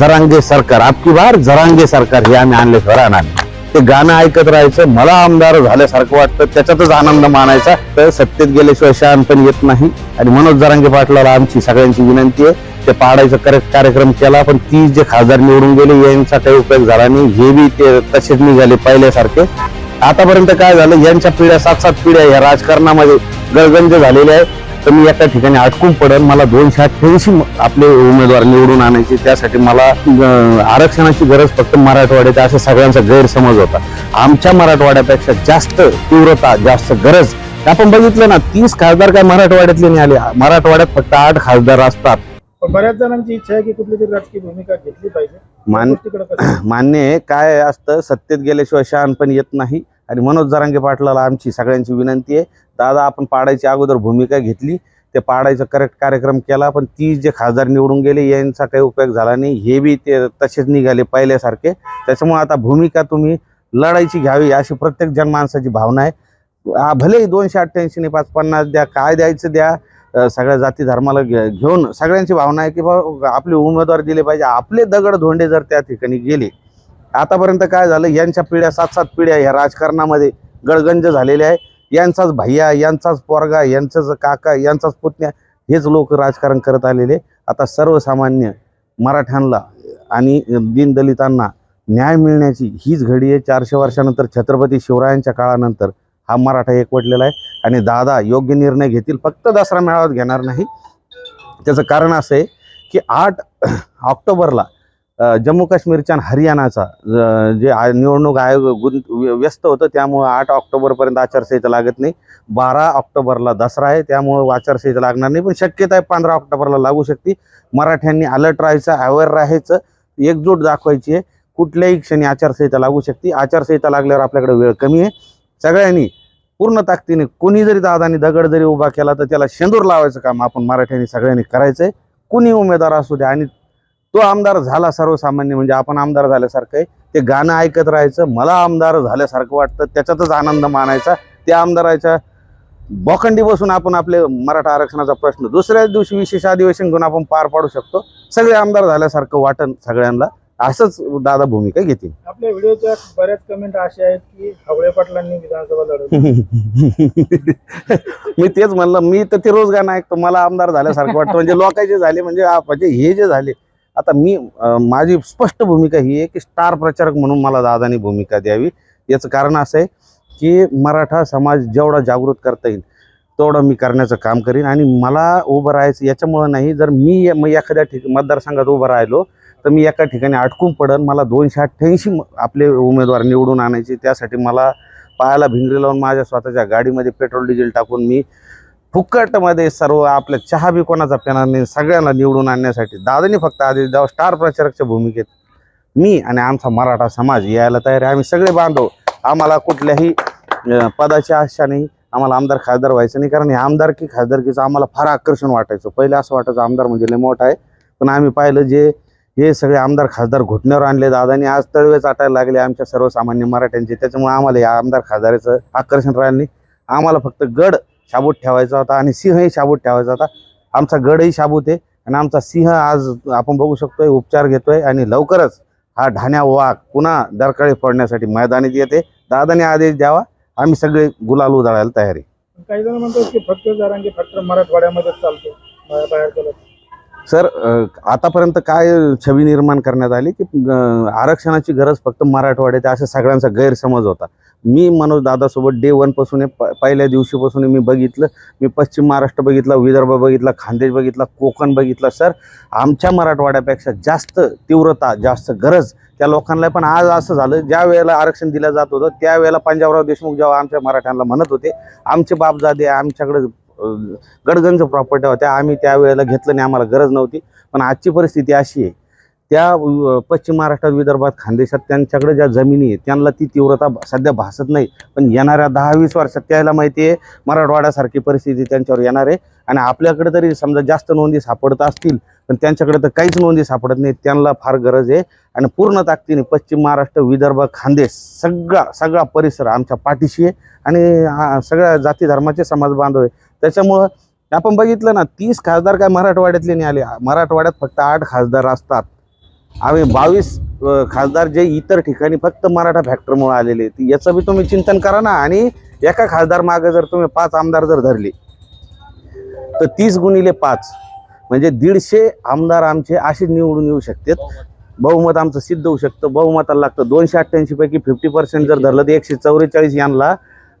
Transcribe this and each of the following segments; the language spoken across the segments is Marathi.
जरांगे सरकार आपकी बार जरांगे सरकार हे आम्ही आणले राहणार ते गाणं ऐकत राहायचं मला आमदार झाल्यासारखं वाटतं त्याच्यातच आनंद मानायचा. तर सत्तेत गेल्याशिवाय शहाणपण येत नाही. आणि मनोज जरांगे पाटलाला आमची सगळ्यांची विनंती आहे ते पाडायचा करेक्ट कार्यक्रम केला पण ती जे खासदार निवडून गेले यांचा काही उपयोग झाला नाही. हे बी ते तसेच निघाले पहिल्यासारखे. आतापर्यंत काय झालं यांच्या पिढ्या सात सात पिढ्या या राजकारणामध्ये गळगंज झालेल्या आहे. तर मी एका ठिकाणी अटकून पडेल मला दोनशे अठ्ठ्याऐंशी आपले उमेदवार निवडून आणायचे त्यासाठी मला आरक्षणाची गरज फक्त मराठवाड्यात असा सगळ्यांचा गैरसमज होता. आमच्या मराठवाड्यापेक्षा जास्त तीव्रता जास्त गरज आपण बघितलं ना तीस खासदार काय मराठवाड्यातले नाही आले मराठवाड्यात फक्त आठ खासदार असतात. बऱ्याच जणांची इच्छा आहे की कुठली तरी राजकीय भूमिका घेतली पाहिजे. मान्य आहे काय असतं सत्तेत गेल्याशिवाय शहाणपण येत नाही. आणि मनोज जरांगे पाटलाला आमची सगळ्यांची विनंती आहे. दादा आपण पाडायची अगोदर भूमिका घेतली. ते पाडायचा करेक्ट कार्यक्रम केला पण ती जे खासदार निवडून गेले यांचा काही उपयोग झाला नाही. हे बी ते तसेच निघाले पहिल्यासारखे. त्याच्यामुळे आता भूमिका तुम्ही लढायची घ्यावी अशी प्रत्येक जनमानसाची भावना आहे. भलेही दोनशे अठ्ठ्याऐंशी पाच पन्नास द्या काय द्यायचं द्या. सगळ्या जाती धर्माला घे- घेऊन सगळ्यांची भावना आहे की बा आपले उमेदवार दिले पाहिजे. आपले दगड धोंडे जर त्या ठिकाणी गेले आतापर्यंत काय झालं? यांच्या पिढ्या सात सात पिढ्या ह्या राजकारणामध्ये गडगंज झालेल्या आहे. यांचाच भैया यांचाच पोरगा यांचाच काका यांचाच पुतण्या हेच लोक राजकारण करत आलेले आता सर्वसामान्य मराठ्यांना आणि दीनदलितांना न्याय मिळण्याची हीच घडी आहे. चारशे वर्षानंतर छत्रपती शिवरायांच्या काळानंतर हा मराठा एकवटलेला आहे. आणि दादा योग्य निर्णय घेतील. फक्त दसरा मेळाव्यात घेणार नाही. त्याचं कारण असं आहे की आठ ऑक्टोबरला जम्मू काश्मीरच्या आणि हरियाणाचा जे आय- निवडणूक आयोग गुंत व्य- व्यस्त होतं त्यामुळं आठ ऑक्टोबरपर्यंत आचारसंहिता लागत नाही. बारा ऑक्टोबरला दसरा आहे त्यामुळं आचारसंहिता लागणार नाही. पण शक्यता आहे पंधरा ऑक्टोबरला लागू शकते. मराठ्यांनी अलर्ट राहायचं अवेअर राहायचं एकजूट दाखवायची आहे. कुठल्याही क्षणी आचारसंहिता लागू शकते. आचारसंहिता लागल्यावर आपल्याकडे वेळ कमी आहे. सगळ्यांनी पूर्ण ताकदीने कोणी जरी दादानी दगड जरी उभा केला तर त्याला शेंदूर लावायचं काम आपण मराठ्यांनी सगळ्यांनी करायचं आहे कुणी उमेदवार असू द्या आणि तो आमदार झाला सर्वसामान्य म्हणजे आपण आमदार झाल्यासारखं आहे. ते गाणं ऐकत राहायचं मला आमदार झाल्यासारखं वाटतं त्याच्यातच आनंद मानायचा. त्या आमदाराच्या बोखंडी बसून आपण आपले मराठा आरक्षणाचा प्रश्न दुसऱ्याच दिवशी विशेष अधिवेशन घेऊन आपण पार पाडू शकतो. सगळे आमदार झाल्यासारखं वाटन सगळ्यांना. असंच दादा भूमिका घेतील. आपल्या व्हिडिओच्या बऱ्याच कमेंट अशा आहेत की हवळे पाटलांनी विधानसभा लढवली. मी तेच म्हणलं मी तर ते रोज गाणं ऐकतो मला आमदार झाल्यासारखं वाटतं. म्हणजे लोकांचे झाले म्हणजे म्हणजे हे जे झाले आता मी माझी स्पष्ट भूमिका ही आहे की स्टार प्रचारक म्हणून मला दादानी भूमिका द्यावी. याचं कारण असं आहे की मराठा समाज जेवढा जागृत करता येईल तेवढं मी करण्याचं काम करीन. आणि मला उभं राहायचं याच्यामुळं नाही जर मी मग एखाद्या ठिक मतदारसंघात उभं राहिलो तर मी एका ठिकाणी अटकून पडन. मला दोनशे अठ्ठ्याऐंशी आपले उमेदवार निवडून आणायचे त्यासाठी मला पायाला भिंगरी लावून माझ्या स्वतःच्या गाडीमध्ये पेट्रोल डिझेल टाकून मी फुकटमध्ये सर्व आपल्या चहा बी कोणाचा पेणार नाही सगळ्यांना निवडून आणण्यासाठी. दादानी फक्त आधी जाऊ स्टार प्रचारकच्या भूमिकेत मी आणि आमचा मराठा समाज यायला तयार आहे. आम्ही सगळे बांधव. आम्हाला कुठल्याही पदाची आशा नाही. आम्हाला आमदार खासदार व्हायचं नाही. कारण हे आमदारकी खासदारकीचं आम्हाला फार आकर्षण वाटायचं. पहिले असं वाटायचं आमदार म्हणजे लय मोठा आहे. पण आम्ही पाहिलं जे हे सगळे आमदार खासदार घुटण्यावर आणले. दादानी आज तळवे चाटायला लागले. आमच्या सर्वसामान्य मराठ्यांचे. त्याच्यामुळे आम्हाला या आमदार खासदाराचं आकर्षण राहिलं नाही. आम्हाला फक्त गड शाबूत ठेवायचा होता आणि सिंहही शाबूत ठेवायचा होता. आमचा गडही शाबूत आहे आणि आमचा सिंह आज आपण बघू शकतोय उपचार घेतोय आणि लवकरच हा ढाण्या वाघ पुन्हा दरकाळी पडण्यासाठी मैदानीत येते. दादाने आदेश द्यावा. आम्ही सगळे गुलाल उधळायला तयार आहे. काही जण म्हणतात की फक्त जरांगी फक्त मराठवाड्यामध्येच चालतो बाहेर बाहेर चालत. सर आतापर्यंत काय छवी निर्माण करण्यात आली की आरक्षणाची गरज फक्त मराठवाड्यात आहे, असा सगळ्यांचा गैरसमज होता. मी मनोज दादासोबत डे वनपासून प पहिल्या दिवशीपासून मी बघितलं मी पश्चिम महाराष्ट्र बघितला विदर्भ बघितला खानदेश बघितला कोकण बघितला. सर आमच्या मराठवाड्यापेक्षा जास्त तीव्रता जास्त गरज त्या लोकांना पण आज असं झालं ज्या वेळेला आरक्षण दिलं जात होतं त्यावेळेला पंजाबराव देशमुख जेव्हा आमच्या मराठ्यांना म्हणत होते आमचे बापजादे आमच्याकडे गडगंज प्रॉपर्ट्या होत्या. आम्ही त्यावेळेला घेतलं नाही आम्हाला गरज नव्हती. पण आजची परिस्थिती अशी आहे त्या पश्चिम महाराष्ट्रात विदर्भात खानदेशात त्यांच्याकडे ज्या जमिनी आहे त्यांना ती तीव्रता सध्या भासत नाही. पण येणाऱ्या दहा वीस वर्षात त्याला माहिती आहे मराठवाड्यासारखी परिस्थिती त्यांच्यावर येणार आहे. आणि आपल्याकडे तरी समजा जास्त नोंदी सापडत असतील पण त्यांच्याकडे तर काहीच नोंदी सापडत नाही त्यांना फार गरज आहे. आणि पूर्ण ताकदीने पश्चिम महाराष्ट्र विदर्भ खानदेश सगळा सगळा परिसर आमच्या पाठीशी आहे. आणि हा सगळ्या जाती धर्माचे समाज बांधव आहे. त्याच्यामुळं आपण बघितलं ना तीस खासदार काय मराठवाड्यातले नाही आले. मराठवाड्यात फक्त आठ खासदार असतात. आम्ही बावीस खासदार जे इतर ठिकाणी फक्त मराठा फॅक्टरमुळे आलेले आहेत. याचं बी तुम्ही चिंतन करा ना. आणि एका खासदार मागे जर तुम्ही पाच आमदार जर धरले तर तीस गुणिले पाच म्हणजे दीडशे आमदार आमचे असे निवडून येऊ शकतात. बहुमत आमचं सिद्ध होऊ शकतं. बहुमताला लागतं. दोनशे अठ्ठ्याऐंशी पैकी फिफ्टी पर्सेंट जर धरलं तर एकशे चौवेचाळीस यांना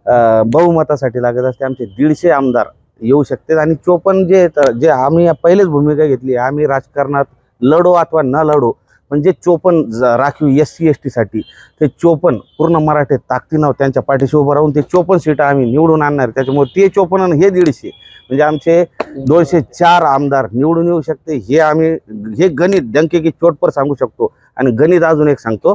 बहुमतासाठी लागत असते. आमचे दीडशे आमदार येऊ शकतात आणि चोपन्न जे जे आम्ही या पहिलेच भूमिका घेतली आम्ही राजकारणात लढो अथवा न लढो म्हणजे चोपन्न ज- राखीव एस सी एस टीसाठी ते चोपन्न पूर्ण मराठीत ताकदीनं त्यांच्या पाठीशी उभं राहून ते चोपन्न सीटं आम्ही निवडून आणणार त्याच्यामुळे ते चोपन्न आणि हे दीडशे म्हणजे आमचे दोनशे चार आमदार निवडून येऊ शकते. हे आम्ही हे गणित डंके की चोटपर सांगू शकतो. आणि गणित अजून एक सांगतो.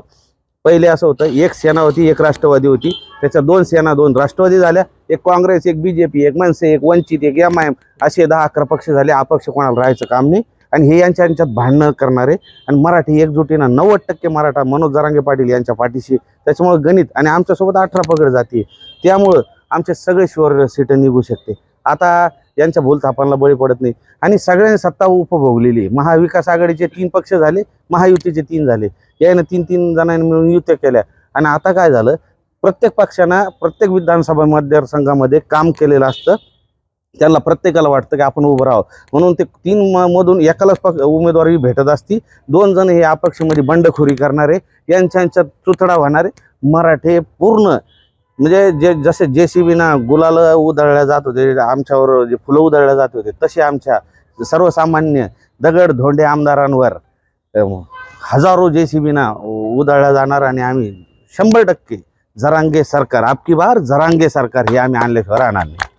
पहिले असं होतं एक सेना होती एक राष्ट्रवादी होती. त्याच्या दोन सेना दोन राष्ट्रवादी झाल्या. एक काँग्रेस एक बीजेपी एक मनसे एक वंचित एक एम आय एम. असे दहा अकरा पक्ष झाले. अपक्ष कोणाला राहायचं काम नाही. आणि हे यांच्या यांच्यात भांडणं करणारे आणि मराठी एकजुटीनं नव्वद टक्के मराठा मनोज जरांगे पाटील यांच्या पाठीशी. त्याच्यामुळे गणित आणि आमच्यासोबत अठरा पगड जाते त्यामुळं आमचे सगळे शिवर सीटं निघू शकते. आता यांच्या भूलथापांना बळी पडत नाही. आणि सगळ्यांनी सत्ता उपभोगलेली आहे. महाविकास आघाडीचे तीन पक्ष झाले महायुतीचे तीन झाले. यानं तीन तीन जणांनी मिळून युत्या केल्या. आणि आता काय झालं? प्रत्येक पक्षानं प्रत्येक विधानसभा मतदारसंघामध्ये काम केलेलं असतं. त्यांना प्रत्येकाला वाटतं की आपण उभं राहावं. म्हणून ते तीन म- मधून एकालाच पक्ष उमेदवारी भेटत असती. दोन जण हे अपक्षमध्ये बंडखोरी करणारे यांच्या यांच्यात चुतडा होणारे. मराठे पूर्ण म्हणजे जे जसे जे सी बीना गुलाल उधळल्या जात होते आमच्यावर जे फुलं उधळल्या जात होते तसे आमच्या सर्वसामान्य दगड धोंडे आमदारांवर हजारो जे सी बीना उधळल्या जाणार आणि आम्ही शंभर टक्के जरांगे सरकार. आपकी बार जरांगे सरकार हे आम्ही आणल्याशिवाय राहणार नाही.